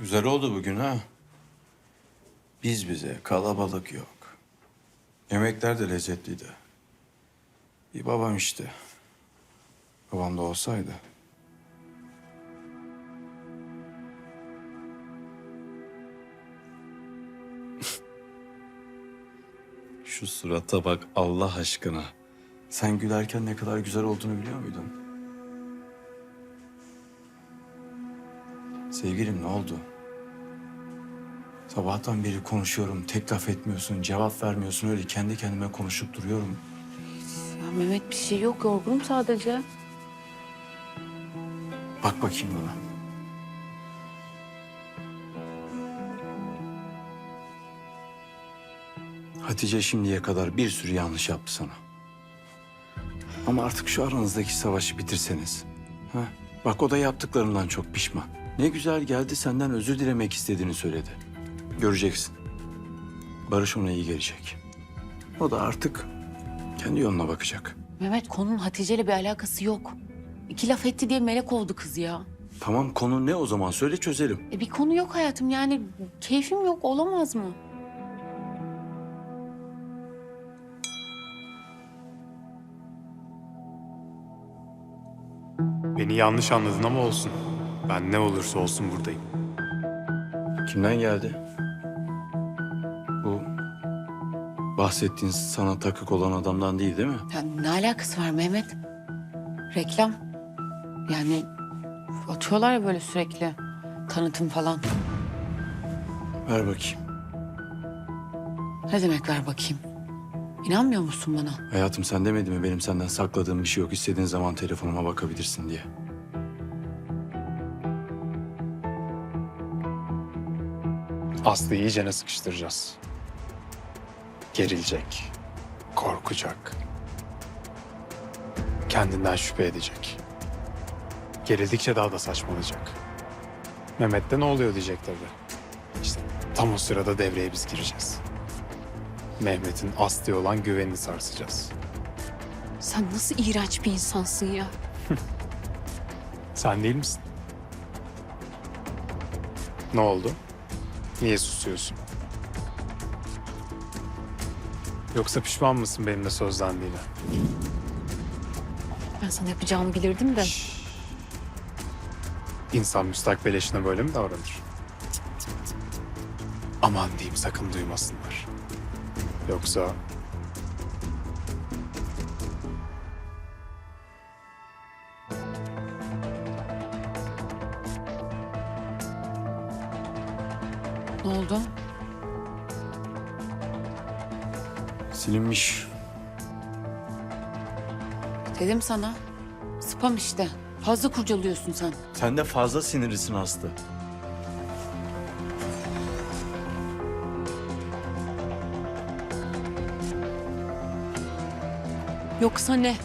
Güzel oldu bugün ha. Biz bize kalabalık yok. Yemekler de lezzetliydi. Bir babam işte. Babam da olsaydı. Şu surata bak Allah aşkına. Sen gülerken ne kadar güzel olduğunu biliyor muydun? Sevgilim ne oldu? Sabahtan beri konuşuyorum, tek laf etmiyorsun, cevap vermiyorsun. Öyle kendi kendime konuşup duruyorum. Ya Mehmet bir şey yok yorgunum sadece. Bak bakayım bana. Hatice şimdiye kadar bir sürü yanlış yaptı sana. Ama artık şu aranızdaki savaşı bitirseniz. Ha? Bak o da yaptıklarından çok pişman. Ne güzel geldi senden özür dilemek istediğini söyledi. Göreceksin. Barış ona iyi gelecek. O da artık kendi yoluna bakacak. Mehmet konunun Hatice ile bir alakası yok. İki laf etti diye melek oldu kız ya. Tamam konu ne o zaman söyle çözelim. E bir konu yok hayatım yani keyfim yok olamaz mı? Beni yanlış anladın ama olsun. Ben ne olursa olsun buradayım. Kimden geldi? Bahsettiğin sana takık olan adamdan değil değil mi? Ya ne alakası var Mehmet? Reklam. Yani atıyorlar ya böyle sürekli tanıtım falan. Ver bakayım. Ne demek ver bakayım? İnanmıyor musun bana? Hayatım sen demedi mi benim senden sakladığım bir şey yok. İstediğin zaman telefonuma bakabilirsin diye. Aslı'yı iyicene sıkıştıracağız. Gerilecek. Korkacak. Kendinden şüphe edecek. Gerildikçe daha da saçmalayacak. Mehmet'te ne oluyor diyecek tabii. İşte tam o sırada devreye biz gireceğiz. Mehmet'in Aslı'ya olan güvenini sarsacağız. Sen nasıl iğrenç bir insansın ya? Sen değil misin? Ne oldu? Niye susuyorsun? Yoksa pişman mısın benimle sözlendiğine? Ben sana yapacağımı bilirdim de. İnsan müstakbel eşine böyle mi davranır? Aman diyeyim sakın duymasınlar. Yoksa Ne oldu? Silinmiş. Dedim sana. Spam işte. Fazla kurcalıyorsun sen. Sen de fazla sinirlisin Aslı. Yoksa ne?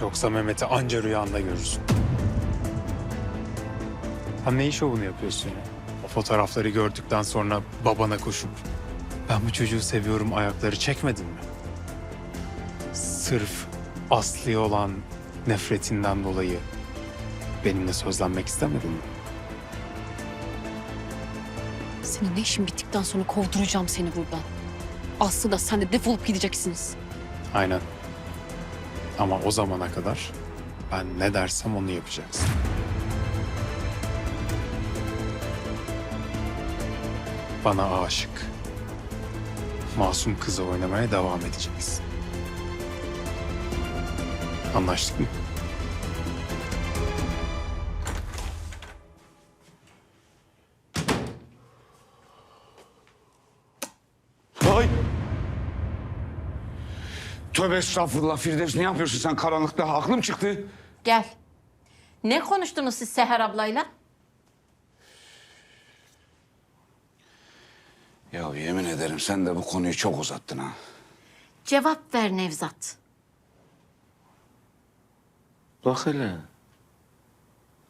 yoksa Mehmet'i anca rüyanda görürsün. Sen ne iş şovunu yapıyorsun ya? O fotoğrafları gördükten sonra babana koşup ben bu çocuğu seviyorum ayakları çekmedin mi? Sırf Aslı'ya olan nefretinden dolayı benimle sözlenmek istemedin mi? Senin ne işin bittikten sonra kovduracağım seni buradan. Aslı da sen de defolup gideceksiniz. Aynen. Ama o zamana kadar ben ne dersem onu yapacaksın. Bana aşık. Masum kızı oynamaya devam edeceksin. Anlaştık mı? Ay! Tövbe estağfurullah Firdevs ne yapıyorsun sen karanlıkta? Aklım çıktı. Gel. Ne konuştunuz siz Seher ablayla? Ya yemin ederim sen de bu konuyu çok uzattın ha. Cevap ver Nevzat. Bak hele.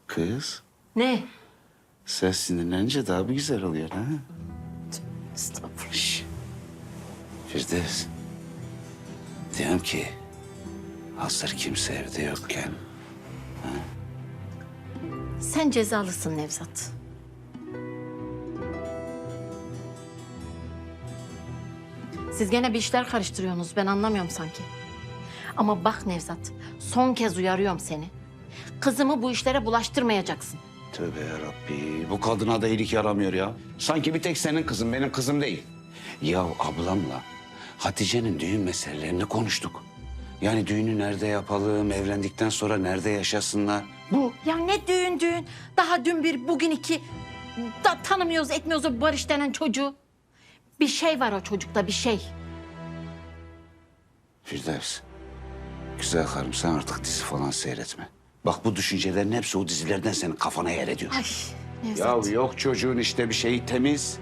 Kız. Ne? Sen sinirlenince daha bir güzel oluyor ha? Estağfurullah. Şş. Firdevs. Diyorum ki hazır kimse evde yokken. Ha? Sen cezalısın Nevzat. Siz gene bir işler karıştırıyorsunuz. Ben anlamıyorum sanki. Ama bak Nevzat, son kez uyarıyorum seni. Kızımı bu işlere bulaştırmayacaksın. Tövbe yarabbi. Bu kadına da iyilik yaramıyor ya. Sanki bir tek senin kızın, benim kızım değil. Ya ablamla Hatice'nin düğün meselelerini konuştuk. Yani düğünü nerede yapalım, evlendikten sonra nerede yaşasınlar? Bu. Ya ne düğün düğün. Daha dün bir, bugün iki. Da tanımıyoruz, etmiyoruz o Barış denen çocuğu. Bir şey var o çocukta, bir şey. Firdevs, güzel karım sen artık dizi falan seyretme. Bak bu düşüncelerin hepsi o dizilerden senin kafana yer ediyor. Ay Nevzat. Ya yok çocuğun işte bir şeyi temiz.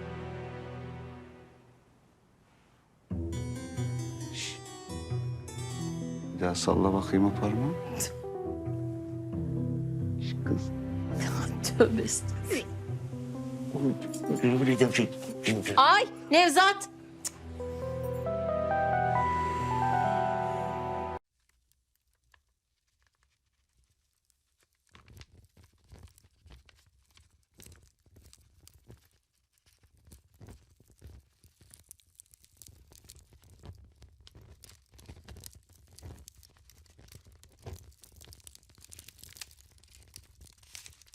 Şş. Bir daha salla bakayım o parmağı. Şş, Kız. Tövbe estağfurullah. Ay Nevzat